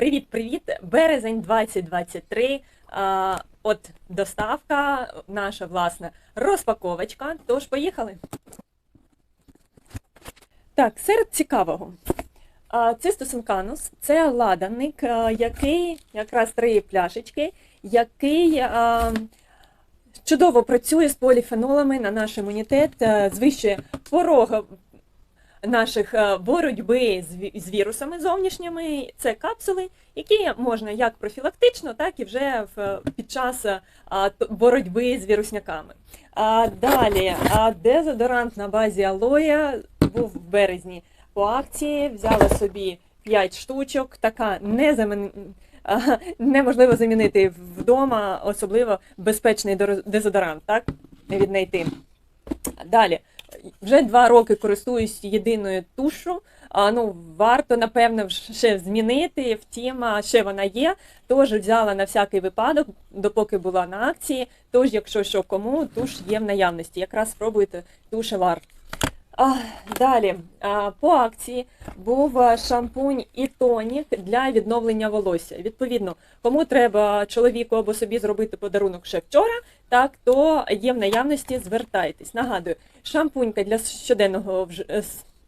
Привіт-привіт! Березень 2023. А, от доставка, наша власна розпаковочка. Тож поїхали. Так, серед цікавого. Це стосунканус, це ладаник, який якраз три пляшечки, який чудово працює з поліфенолами на наш імунітет, звищує порог наших е, боротьби з вірусами зовнішніми. Це капсули, які можна як профілактично, так і вже під час е, боротьби з вірусняками. А, далі, дезодорант на базі алоя був в березні по акції, взяла собі 5 штучок, така не неможливо замінити вдома, особливо безпечний дезодорант, так? Віднайти. Далі. Вже два роки користуюсь єдиною тушу. А, ну, варто, напевно, ще змінити. Втім, ще вона є. Тож взяла на всякий випадок, допоки була на акції. Тож, якщо що кому, туш є в наявності. Якраз спробуйте туш Елар. А, далі, а, по акції був шампунь і тонік для відновлення волосся. Відповідно, кому треба чоловіку або собі зробити подарунок ще вчора, так то є в наявності, звертайтесь. Нагадую, шампунька для щоденного е,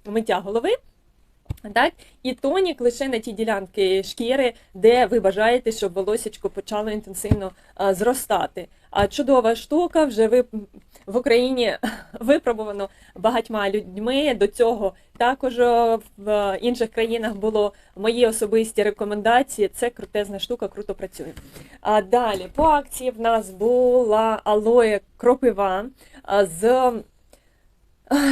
миття голови. Так, і тонік лише на ті ділянки шкіри, де ви бажаєте, щоб волосечко почало інтенсивно а, зростати. А чудова штука вже ви в Україні випробувано багатьма людьми. До цього також в інших країнах було мої особисті рекомендації. Це крутезна штука, круто працює. А далі по акції в нас була алоє кропива з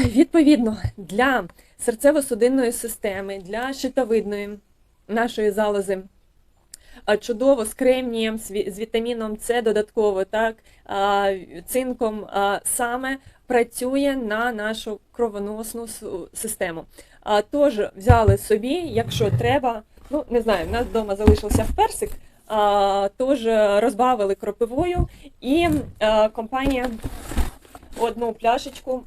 відповідно для серцево-судинної системи, для щитовидної нашої залози. Чудово з кремнієм, з вітаміном С додатково, так, цинком саме працює на нашу кровоносну систему. Тож взяли собі, якщо треба, ну не знаю, в нас вдома залишився в персик, тож розбавили кропивою і компанія одну пляшечку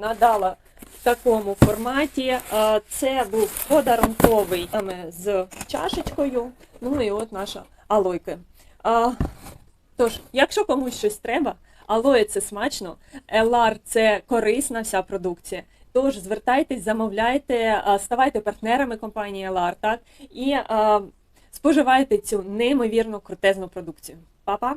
надала такому форматі. Е, Це був подарунковий з чашечкою. Ну і от наша алойка. Тож, якщо комусь щось треба, алоє це смачно, елар це корисна вся продукція. Тож звертайтесь, замовляйте, ставайте партнерами компанії Елар, так і споживайте цю неймовірно крутезну продукцію. Па-па!